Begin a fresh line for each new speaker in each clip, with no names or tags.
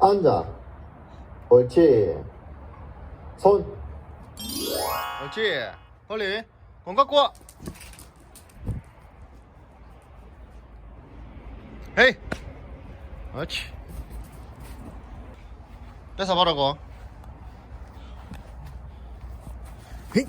앉아. 옳지. 손.
옳지. 빨리. 공 갖고 와. 헤이. 옳지. 뺏어 보라고. 헤이.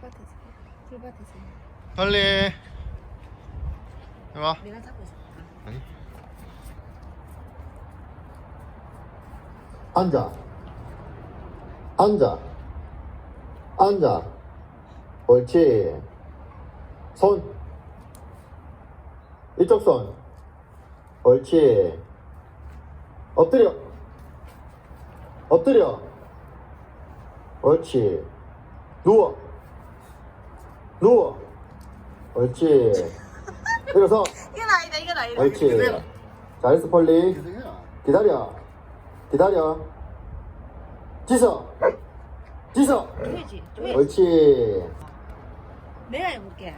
풀밭에서
빨리. 해봐.
내가 잡고 있어.
아니.
앉아. 앉아. 앉아. 옳지. 손. 이쪽 손. 옳지. 엎드려. 엎드려. 옳지. 누워. 누워. 옳지. 일어서.
이건 아니다 이건 아니다.
옳지. 잘했어, 폴리.
계속.
기다려. 기다려. 지서. 지서.
줘야지.
옳지.
내가 해볼게.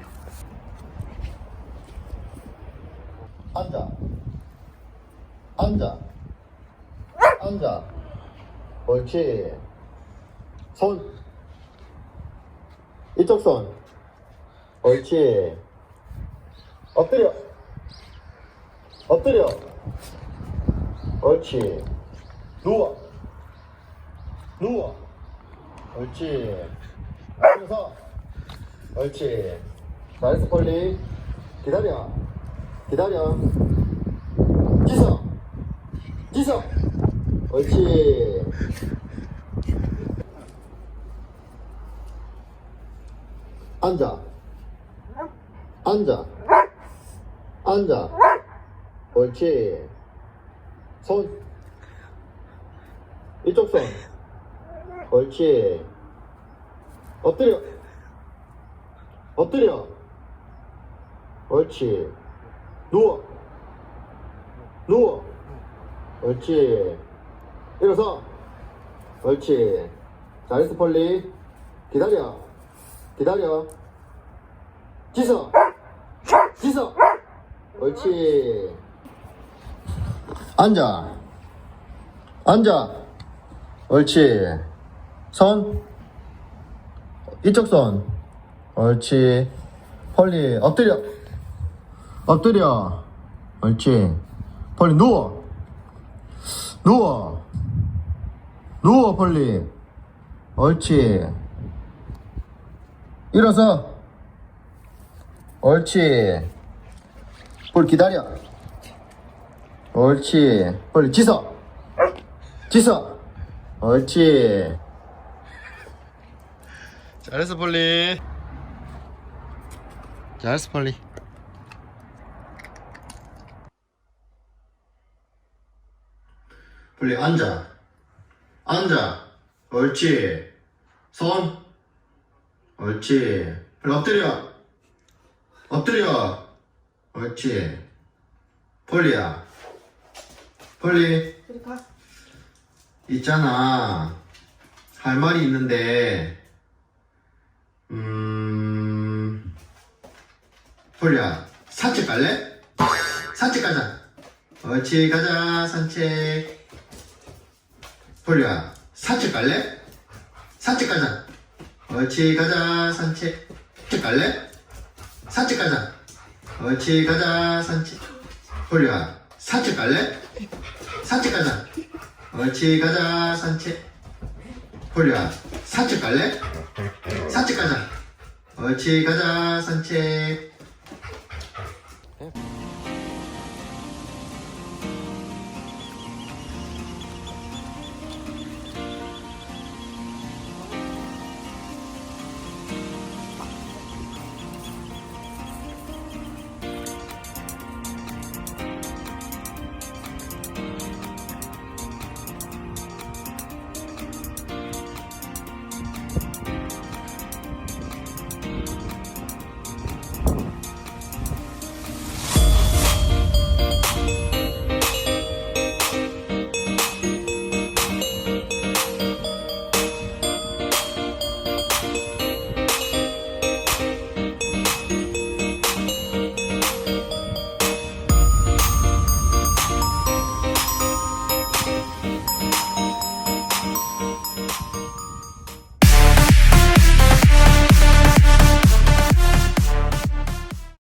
앉아. 앉아. 앉아. 옳지. 손. 이쪽 손. 옳지. 엎드려. 엎드려. 옳지. 누워. 누워. 옳지. 일어서. 옳지. 잘했어, 폴리. 기다려. 기다려. 지서. 지서. 옳지. 앉아. 앉아. 앉아. 옳지. 손. 이쪽 손. 옳지. 엎드려. 엎드려. 옳지. 누워. 누워. 옳지. 일어서. 옳지. 잘했어, 폴리. 기다려. 기다려. 지서. 지서. 옳지. 앉아. 앉아. 옳지. 손. 이쪽 손. 옳지. 폴리, 엎드려. 엎드려. 옳지. 폴리, 누워. 누워. 누워, 폴리. 옳지. 일어서. 옳지. 폴리, 기다려. 옳지. 폴리, 지서. 지서. 옳지.
잘했어, 폴리. 잘했어, 폴리.
폴리, 앉아. 앉아. 옳지. 손. 옳지. 엎드려. 엎드려. 옳지. 폴리야.
폴리. 가.
있잖아. 할 말이 있는데, 음, 폴리야, 산책 갈래? 산책 가자. 옳지, 가자, 산책. 폴리야, 산책 갈래? 산책 가자. 옳지, 가자, 산책. 산책 갈래? 산책 가자. 옳지, 가자, 산책. 폴리야, 산책 갈래? 산책 가자. 옳지 가자 산책 폴리야 산책 갈래? 산책 가자 옳지 가자 산책